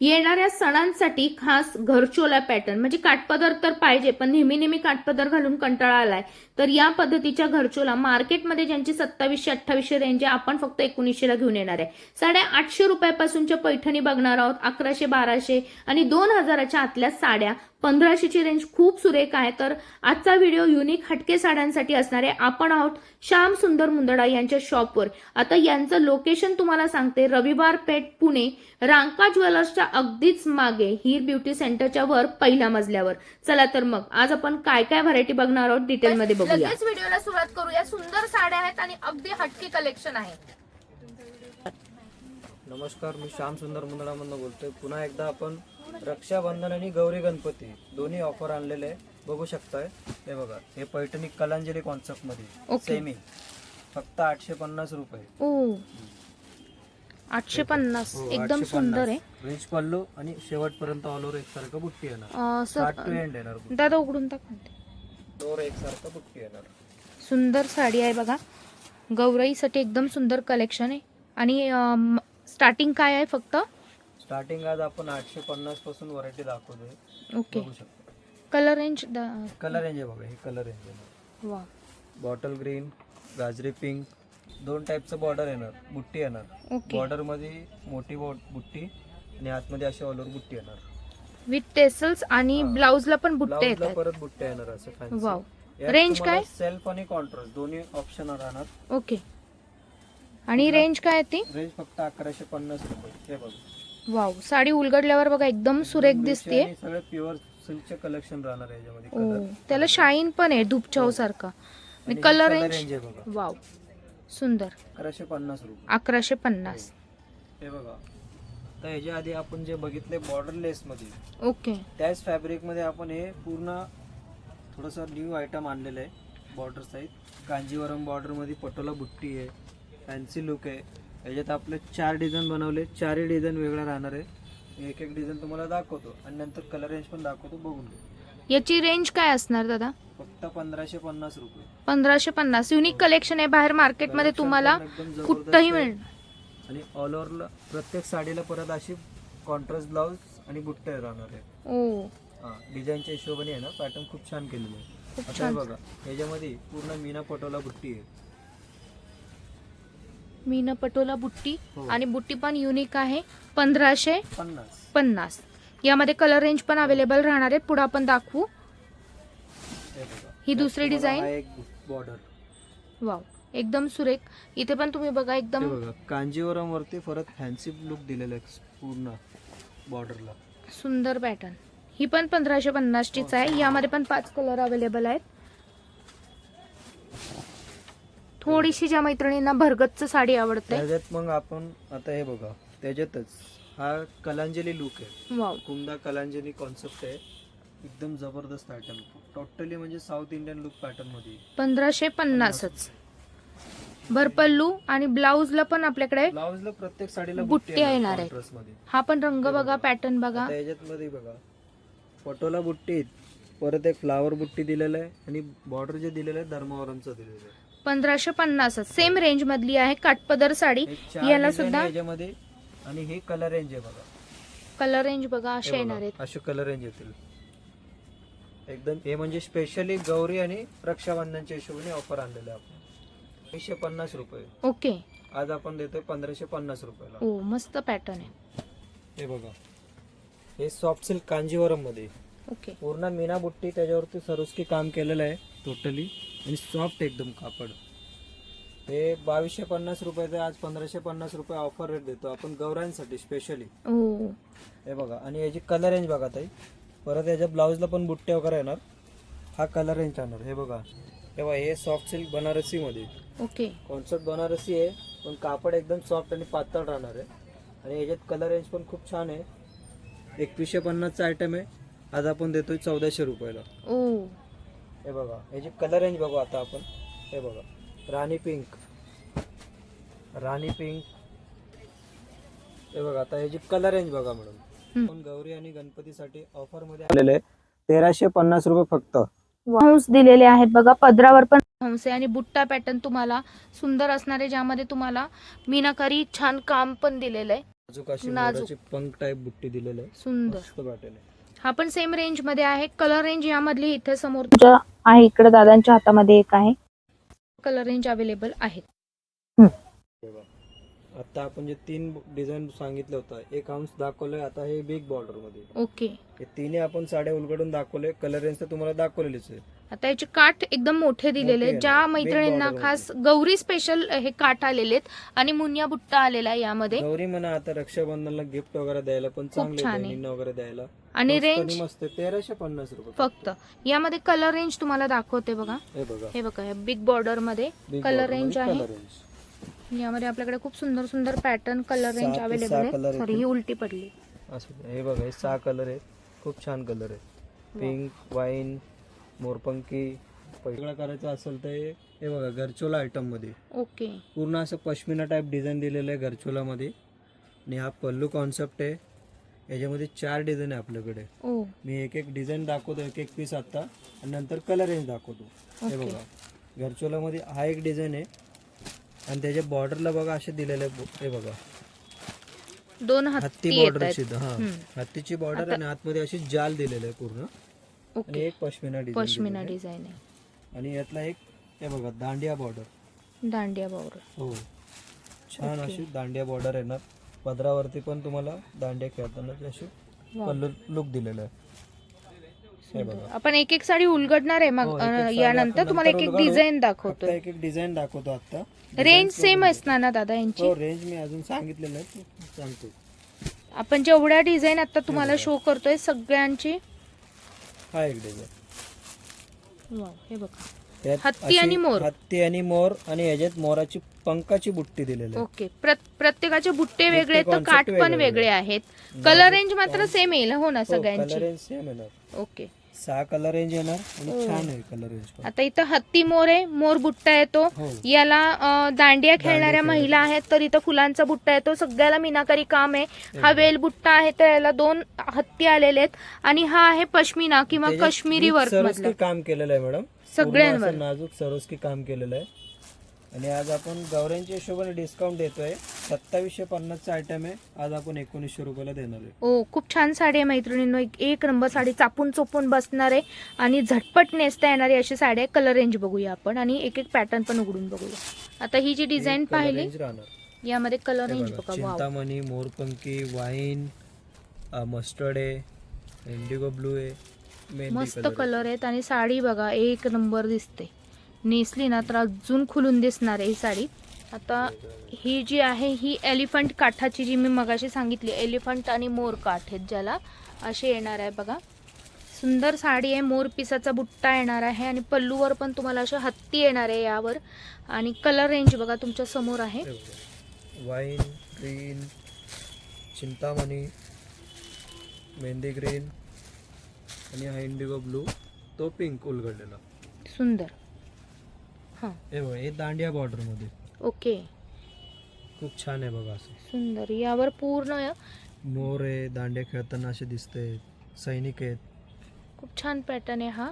येणाऱ्या सणांसाठी खास घरचोला पॅटर्न म्हणजे काठपदर तर पाहिजे पण नेहमी नेहमी काठपदर घालून कंटाळा आलाय. तर या पद्धतीच्या घरचोला मार्केटमध्ये ज्यांची सत्तावीसशे अठ्ठावीसशे रेंज आहे आपण फक्त एकोणीसशेला घेऊन येणार आहे. साडे आठशे रुपयापासूनच्या पैठणी बघणार आहोत अकराशे बाराशे आणि दोन हजाराच्या आतल्या साड्या. पंधराशेची रेंज खूप सुरेख आहे. तर आजचा व्हिडिओ युनिक हटके साड्यांसाठी असणार आहे आपण आहोत श्याम सुंदर मुंदडा यांच्या शॉपवर आता यांचं लोकेशन तुम्हाला सांगते. रविवार पेठ पुणे रांका ज्वेलर्सच्या अगदीच मागे हीर ब्युटी सेंटरच्या वर पहिल्या मजल्यावर. चला तर मग आज आपण काय काय व्हरायटी बघणार आहोत डिटेलमध्ये बघूया. व्हिडिओला सुरुवात करूया. सुंदर साड्या आहेत आणि अगदी हटके कलेक्शन आहे. नमस्कार मी श्याम सुंदर मुंदडामधनं बोलतोय. पुन्हा एकदा आपण रक्षाबंधन आणि गौरी गणपती दोन्ही ऑफर आणलेले आहे. बघू शकताय. हे बघा हे पैठणी कलांजली कॉन्सेप्टमध्ये. Okay. सेमी फक्त आठशे पन्नास रुपये. ओ. आठशे पन्नास. हो, एकदम 850. सुंदर आहे. रिच पल्लू आणि शेवटपर्यंत ऑल ओव्हर एकसारखं बुट्टी येणार. अं, स्टार्ट टू सर एंड येणार दादा उघडून टाक डोर एकसारखं बुट्टी येणार. सुंदर साडी आहे बघा. गौराईसाठी एकदम सुंदर कलेक्शन आहे. आणि स्टार्टिंग काय आहे फक्त? स्टार्टिंग आज आपण आठशे पन्नासपासून व्हरायटी दाखवतोय. ओके बघू शकतो. कलर रेंज कलर रेंज आहे बघा हे कलर रेंज आहे. वा. बॉटल ग्रीन गाजरी पिंक दोन टाईपचं बॉर्डर येणार बुट्टी येणार. ओके बॉर्डरमध्ये मोठी बॉ- बुट्टी आणि आतमध्ये अशी ऑल ओव्हर बुट्टी येणार. विथ टेसल्स आणि हा. ब्लाउजला पण बुट्टे ब्लाऊजला येतात. परत बुट्ट्या येणार असं fancy. वाव. यात Range तुम्हाला काय? सेल्फ आणि कॉन्ट्रास्ट दोन्ही ऑप्शन राहणार. ओके आणि रेंज काय आहे ती? रेंज फक्त अकराशे पन्नास रुपये. हे बघ. वाव साडी उलगडल्यावर बघा एकदम सुरेख दिसते सगळे प्युअर सिल्कचे कलेक्शन राहणार आहे याच्यामध्ये त्याला शाईन पण आहे धूपचाव सारखा. आणि कलर रेंज वाव सुंदर. अकराशे पन्नास रुपये. अकराशे पन्नास. हे. बघा. तर ह्याच्या आधी आपण जे बघितले बॉर्डर लेस मध्ये ओके. त्याच फॅब्रिकमध्ये आपण हे पूर्ण थोडंसं न्यू आयटम आणलेलं आहे बॉर्डर साईज कांजीवरम बॉर्डरमध्ये पटोला बुट्टी आहे फॅन्सी लुक आहे. याच्यात आपले चार डिझाईन बनवले. चारही डिझाईन वेगळा राहणार आहे. एक एक डिझाईन तुम्हाला दाखवतो आणि नंतर कलर रेंज पण दाखवतो बघून याची रेंज काय असणार दादा? फक्त पंधराशे पन्नास रुपये. पंधराशे पन्नास. युनिक कलेक्शन आहे बाहेर मार्केटमध्ये Collection तुम्हाला पण एकदम जबरदस्त कुठंही आहे. मिळेल आणि ऑल ओव्हरला प्रत्येक साडीला परत अशी कॉन्ट्रास्ट ब्लाऊज आणि बुट्टे राहणार आहे ओ. हा डिझाईनच्या हिशोबाने आहे ना पॅटर्न खूप छान केलेलं आहे. खूप आता हे छान. बघा याच्यामध्ये पूर्ण मीना पटोला बुट्टी आहे. मीन पटोला बुट्टी हो. आणि बुट्टी पण युनिक आहे. पंधराशे पन्नास. पन्नास. यामध्ये कलर रेंज पण अवेलेबल राहणार आहेत. पुढे आपण दाखवू. हे बघा. ही दुसरी तुम्हाला? हा एक बॉर्डर वाव एकदम सुरेख. इथे पण तुम्ही बघा हे एकदम बघा कांजीवरम वरती परत फॅन्सी लुक दिलेला आहे पूर्ण बॉर्डरला सुंदर पॅटर्न ही पण पंधराशे पन्नासचीच आहे. यामध्ये पण पाच कलर अवेलेबल आहेत. थोडीशी ज्या मैत्रिणींना भरगतच साडी आवडते. त्याच्यात मग आपण आता हे बघा त्याच्यातच हा कलांजली लुक आहे. कुंदा कलांजली कॉन्सेप्ट आहे. एकदम जबरदस्त पॅटर्न टोटली म्हणजे साऊथ इंडियन लुक पॅटर्नमध्ये. पंधराशे पन्नासच. भरपल्लू आणि ब्लाऊजला पण आपल्याकडे ब्लाऊजला प्रत्येक साडीला बुट्ट्या येणार contrast मध्ये. हा पण रंग बघा पॅटर्न बघा. आता याच्यात मध्ये बघा. पटोला बुट्टी. परत एक फ्लावर बुट्टी दिलेलं आहे आणि बॉर्डर जे दिलेलं आहे धर्मावरमचं दिलेलं आहे. पंधराशे पन्नासच. सेम रेंज मधली आहे काटपदर साडी. याला सुद्धा याच्यामध्ये आणि हे कलर रेंज आहे बघा. कलर रेंज बघा असे येणार आहेत. असे कलर रेंज येतील. एकदम हे म्हणजे स्पेशली गौरी आणि रक्षाबंधनच्या हिशोबाने ऑफर आणलेले आपण. एकशे पन्नास रुपये. ओके आज आपण देतोय पंधराशे पन्नास रुपयाला. ओ मस्त पॅटर्न आहे. हे बघा. हे सॉफ्ट सिल्क कांजीवरममध्ये ओके पूर्ण मीना बुट्टी त्याच्यावरती सरोस्की काम केलेलं आहे. टोटली आणि सॉफ्ट एकदम कापड. हे बावीसशे पन्नास रुपयाचं आज पंधराशे पन्नास रुपये ऑफर रेट देतो. आपण गौरांसाठी स्पेशली ओ हे बघा आणि याची कलर रेंज बघा ताई. परत याच्या ब्लाऊजला पण बुट्टे वगैरे येणार. हा कलर रेंज राहणार. हे बघा. हे बघा हे सॉफ्ट सिल्क बनारसी मध्ये ओके. कॉन्सेप्ट बनारसी आहे पण कापड एकदम सॉफ्ट आणि पातळ राहणार आहे. आणि याच्यात कलर रेंज पण खूप छान आहे. एकवीसशे पन्नासचा आयटम आहे. आज आपण देतोय चौदाशे रुपयाला. ओ हे बघा याची कलर रेंज बघू आता आपण हे बघा राणी पिंक राणी पिंक हे बघा आता याची कलर रेंज बघा मॅडम. आपण गौरी आणि गणपतीसाठी ऑफरमध्ये आलेले तेराशे पन्नास रुपये फक्त. हंस दिलेले आहेत बघा पदरावर पण हंस आहे आणि बुट्टा पॅटर्न तुम्हाला सुंदर असणारे ज्यामध्ये तुम्हाला मीनाकारी छान काम पण दिलेलं आहे. नाजूक पंख टाईप बुट्टी दिलेलं आहे. सुंदर. हा पण सेम रेंजमध्ये आहे. कलर रेंज यामधली इथे समोर तुझ्या आहे इकडे दादांच्या हातामध्ये एक आहे कलर रेंज अवेलेबल आहेत. आता आपण जे तीन डिझाईन सांगितलं होतं एक अंश दाखवलंय आता हे बिग बॉर्डरमध्ये. ओके. हे तिन्ही आपण साड्या उलगडून दाखवले कलर रेंज तर तुम्हाला दाखवलेलीच आहे. आता याचे काठ एकदम मोठे दिलेले आहेत ज्या. मैत्रिणींना खास गौरी स्पेशल हे काठ आलेले आहेत आणि मुनिया बुट्टा आलेला आहे यामध्ये. गौरी म्हणा आता रक्षाबंधनला गिफ्ट वगैरे द्यायला पण चांगले छान आहे. बहिणींना वगैरे द्यायला. आणि मस्त रेंज मस्त तेराशे पन्नास रुपये फक्त. यामध्ये कलर रेंज तुम्हाला दाखवते बघा. हे बघा. हे बघा बिग बॉर्डरमध्ये Big कलर border रेंजमध्ये आहे. color range. यामध्ये आपल्याकडे खूप सुंदर सुंदर पॅटर्न कलर रेंज सहा अवेलेबल सहा आहे सॉरी. ही उलटी पडली. असं हे बघा हे सहा कलर आहेत. खूप छान कलर आहेत. पिंक वाईन मोरपंखी वेगळं करायचं असेल तर हे- हे बघा गरचोला आयटममध्ये. ओके. पूर्ण असं पश्मिना टाईप डिझाईन दिलेलं आहे गरचोला मध्ये आणि हा पल्लू कॉन्सेप्ट आहे. याच्यामध्ये चार डिझाईन आहे आपल्याकडे. ओ. मी एक एक डिझाईन दाखवतो एक एक पीस आता. आणि नंतर कलर रेंज दाखवतो. हे. बघा. गरचोलामध्ये हा एक डिझाईन आहे. आणि त्याच्या बॉर्डरला बघा असे दिलेले हे बघा. दोन हत्ती हा. हम्म. हत्तीची बॉर्डर आणि आतमध्ये अशी जाल दिलेलं आहे पूर्ण. आणि एक पश्मिना डिझाईन पश्मिना डिझाईन आहे. आणि यातला एक हे बघा दांडिया बॉर्डर दांडिया बावर हो. छान. अशी दांडिया बॉर्डर येणार. पदरावरती पण तुम्हाला दांडिया खेळताना अशी लुक दिलेला आहे. हे बघा. आपण एक एक साडी उलगडणार आहे हो, मग अं, साडी यानंतर आपण तुम्हाला एक नंतर एक उलगडू. डिझाईन फक्त दाखवतोय एक एक डिझाईन दाखवतो आता रेंज सेम असणार ना दादा यांची? हो रेंज मी अजून सांगितलेलं आहे. सांगतो. आपण जेवढ्या डिझाईन आता तुम्हाला शो करतोय सगळ्यांची? हा एक डिझाईन वाव, हे बघा. हत्ती आणि मोर. हत्ती आणि मोर आणि याच्यात मोराची पंखाची बुट्टी दिलेली आहे. ओके प्रत- प्रत्येकाचे बुट्टे वेगळे तर concept काठ पण वेगळे वेगळे आहेत. कलर रेंज मात्र सेम येईल हो ना कलर सगळ्यांची? येणार. ओके सहा कलर रेंज येणार हो. आणि छान आहे कलर रेंज आता इथं हत्ती मोर आहे मोर बुट्टा येतो. हो. याला अं, दांडिया खेळणाऱ्या. महिला आहेत तर इथं फुलांचा बुट्टा येतो. सगळ्याला मीनाकारी काम आहे. हा. वेल बुट्टा आहे तर याला दोन हत्ती आलेले आहेत. आणि हा आहे पश्मिना किंवा त्याच्यात काश्मीरी वर्क काम केलेलं आहे मॅडम. सगळ्यांवर. पूर्ण असं नाजूक सरोस्की काम केलेलं आहे. आणि आज आपण गौऱ्यांच्या हिशोबाने डिस्काउंट देतोय. सत्तावीसशे पन्नासचा आयटम आहे. आज आपण एकोणीसशे रुपयाला देणार आहे. ओ खूप छान साडी आहे मैत्रिणींनो. एक एक नंबर साडी चापून चोपून बसणार आहे आणि झटपट नेसता येणारी अशी साडी आहे. कलर रेंज बघूया आपण आणि एक एक पॅटर्न पण उघडून बघूया. आता ही जी डिझाईन color पाहिली range राहणार. यामध्ये कलर रेंज बघा, बघा. वाव चिंतामणी मोरपंखी वाईन मस्टर्ड आहे इंडिगो ब्लू आहे मेहंदी मस्त color आहे. कलर आहेत आणि साडी बघा एक नंबर दिसते. नेसली ना तर अजून खुलून दिसणार आहे ही साडी. आता ही जी आहे ही एलिफंट काठाची जी मी मगाशी सांगितली एलिफंट आणि मोर काठ आहेत ज्याला. असे येणार आहे बघा. सुंदर साडी आहे मोर पिसाचा बुट्टा येणार आहे आणि पल्लूवर पण तुम्हाला असे हत्ती येणार आहे यावर. आणि कलर रेंज बघा तुमच्यासमोर आहे. Wine green Chintamani mehndi green आणि हा इंडिगो ब्लू तो पिंक उलगडलेला. सुंदर. हां. हे बघा हे दांडिया बॉर्डरमध्ये. ओके. खूप छान आहे बघा असं. सुंदर. यावर पूर्ण मोर आहे दांडिया खेळताना असे दिसते सैनिक आहेत. खूप छान पॅटर्न आहे हा.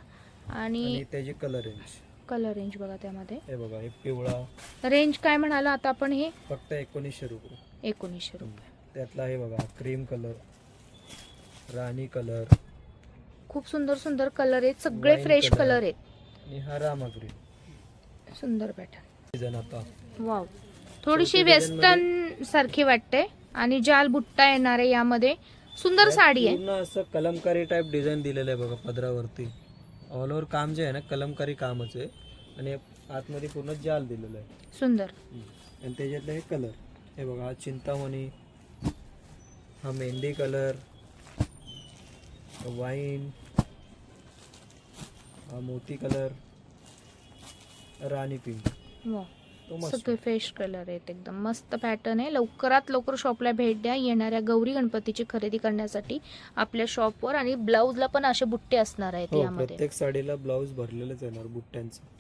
आणि आणि त्याची कलर रेंज कलर रेंज बघा त्यामध्ये. हे बघा हे पिवळा. रेंज काय म्हणाला आता आपण हे? फक्त एकोणीसशे रुपये. एकोणीसशे रुपये. त्यातला हे बघा क्रीम कलर राणी कलर खूप सुंदर सुंदर कलर आहेत. सगळे Wine फ्रेश color. कलर आहेत. आणि हा रामा ग्रीन सुंदर पॅटर्न. वाव थोडीशी वेस्टर्न सारखी वाटते. आणि जाल बुट्टा येणार आहे यामध्ये. सुंदर साडी आहे. पूर्ण असं कलमकारी टाईप डिझाईन दिलेलं आहे बघा पदरावरती. ऑल ओव्हर काम जे आहे ना कलमकारी कामच आहे. आणि आतमध्ये पूर्ण जाल दिलेलं आहे. सुंदर. आणि त्याच्यातले हे कलर हे बघा हा चिंतामणी हा मेहंदी कलर वाईन हा मोती कलर राणी पिंक. वाव तो मस्त. सगळे फ्रेश कलर आहेत एकदम. मस्त पॅटर्न आहे. लवकरात लवकर शॉपला भेट द्या. येणाऱ्या गौरी गणपतीची खरेदी करण्यासाठी आपल्या शॉपवर आणि ब्लाऊजला पण असे बुट्टे असणार आहेत हो यामध्ये. प्रत्येक साडीला ब्लाऊज भरलेलंच येणार बुट्ट्यांचं.